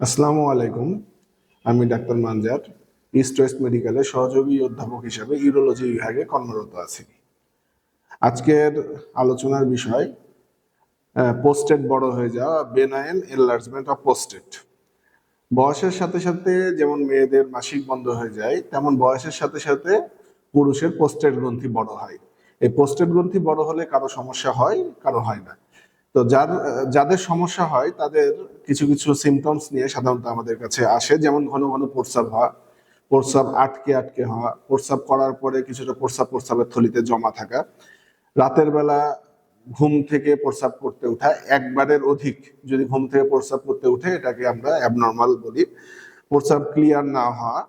আসসালামু আলাইকুম। আমি ডাক্তার মানজার ইস্ট ওয়েস্ট মেডিকেলে সহযোগী অধ্যাপক হিসেবে ইউরোলজি বিভাগে কর্মরত আছি। আজকের আলোচনার বিষয় পোস্টেড বড় হয়ে যাওয়া বেনাইন এনলার্জমেন্ট অফ পোস্টেড বয়সের সাথে সাথে যেমন মেয়েদের মাসিক বন্ধ হয়ে যায়, তেমন বয়সের সাথে সাথে পুরুষের পোস্টেড গ্রন্থি বড় হয়। এই পোস্টেড গ্রন্থি বড় হলে কারও সমস্যা হয়, কারও হয় না। তো যার, যাদের সমস্যা হয়, তাদের কিছু কিছু সিমটমস নিয়ে সাধারণত আমাদের কাছে আসে। যেমন ঘন ঘন প্রস্রাব হওয়া, প্রস্রাব আটকে আটকে হওয়া, প্রস্রাব করার পরে কিছুটা প্রস্রাব, প্রস্রাবের থলিতে জমা থাকা, রাতের বেলা ঘুম থেকে প্রস্রাব করতে ওঠা একবারের অধিক যদি ঘুম থেকে প্রস্রাব করতে উঠে, এটাকে আমরা অ্যাবনর্মাল বলি। প্রস্রাব ক্লিয়ার না হওয়া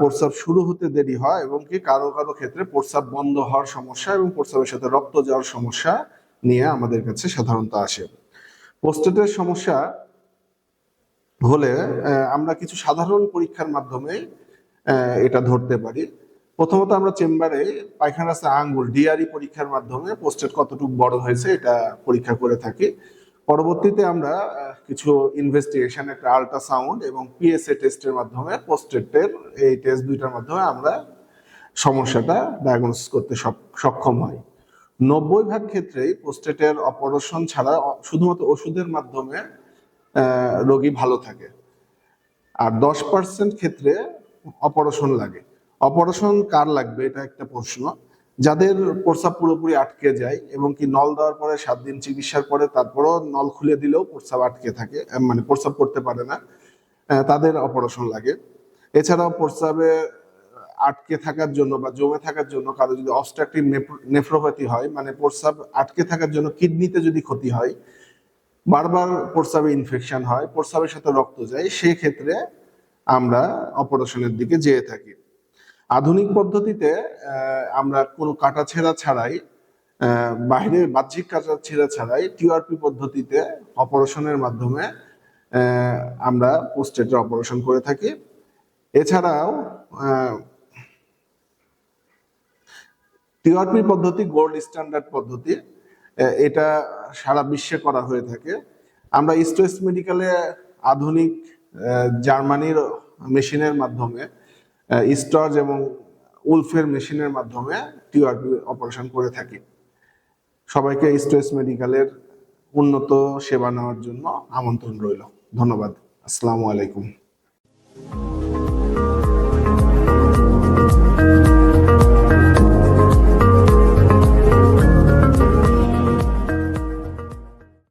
প্রস্রাব শুরু হতে দেরি হয় এবং কি কারও কারও ক্ষেত্রে প্রস্রাব বন্ধ হওয়ার সমস্যা এবং প্রস্রাবের সাথে রক্ত যাওয়ার সমস্যা নিয়ে আমাদের কাছে সাধারণত আসে। প্রস্টেটের সমস্যা হলে আমরা কিছু সাধারণ পরীক্ষার মাধ্যমে এটা ধরতে পারি। প্রথমত আমরা চেম্বারে পায়খানা রাস্তা আঙ্গুল, ডিআরই পরীক্ষার মাধ্যমে পোস্টেট কতটুকু বড় হয়েছে এটা পরীক্ষা করে থাকি। পরবর্তীতে আমরা কিছু ইনভেস্টিগেশন একটা আল্ট্রাসাউন্ড এবং পিএসএ টেস্টের মাধ্যমে পোস্টেটের এই টেস্ট দুইটার মাধ্যমে আমরা সমস্যাটা ডায়াগনোসিস করতে সক্ষম হই। নব্বই ভাগ ক্ষেত্রেই পোস্টেটের অপারেশন ছাড়া শুধুমাত্র ওষুধের মাধ্যমে রোগী ভালো থাকে। আর দশ পার্সেন্ট ক্ষেত্রে অপারেশন লাগে। অপারেশন কার লাগবে, এটা একটা প্রশ্ন। যাদের প্রস্রাব পুরোপুরি আটকে যায় এবং কি নল দেওয়ার পরে সাত দিন চিকিৎসার পরে তারপরও নল খুলে দিলেও প্রস্রাব আটকে থাকে মানে প্রস্রাব করতে পারে না তাদের অপারেশন লাগে। এছাড়াও প্রস্রাবে আটকে থাকার জন্য বা জমে থাকার জন্য কারও যদি অবস্ট্রাকটিভ নেফ্রোপ্যাথি হয় মানে প্রস্রাব আটকে থাকার জন্য কিডনিতে যদি ক্ষতি হয়, বারবার প্রস্রাবে ইনফেকশন হয়, প্রস্রাবের সাথে রক্ত যায়, সেক্ষেত্রে আমরা অপারেশনের দিকে যেয়ে থাকি। আধুনিক পদ্ধতিতে আমরা কোনো কাটা ছেঁড়া ছাড়াই বাইরে বাহ্যিক কাটা ছেঁড়া ছাড়াই টিআরপি পদ্ধতিতে অপারেশনের মাধ্যমে আমরা পোস্টেটের অপারেশন করে থাকি। এছাড়াও টিআরপি পদ্ধতি গোল্ড স্ট্যান্ডার্ড পদ্ধতি এটা সারা বিশ্বে করা হয়ে থাকে। আমরা ইস্ট ওয়েস্ট মেডিকেলে আধুনিক জার্মানির মেশিনের মাধ্যমে স্টর্জ এবং উলফের মেশিনের মাধ্যমে টিআরপি অপারেশন করে থাকি। সবাইকে ইস্ট ওয়েস্ট মেডিকেলের উন্নত সেবা নেওয়ার জন্য আমন্ত্রণ রইল। ধন্যবাদ। আসসালামু আলাইকুম।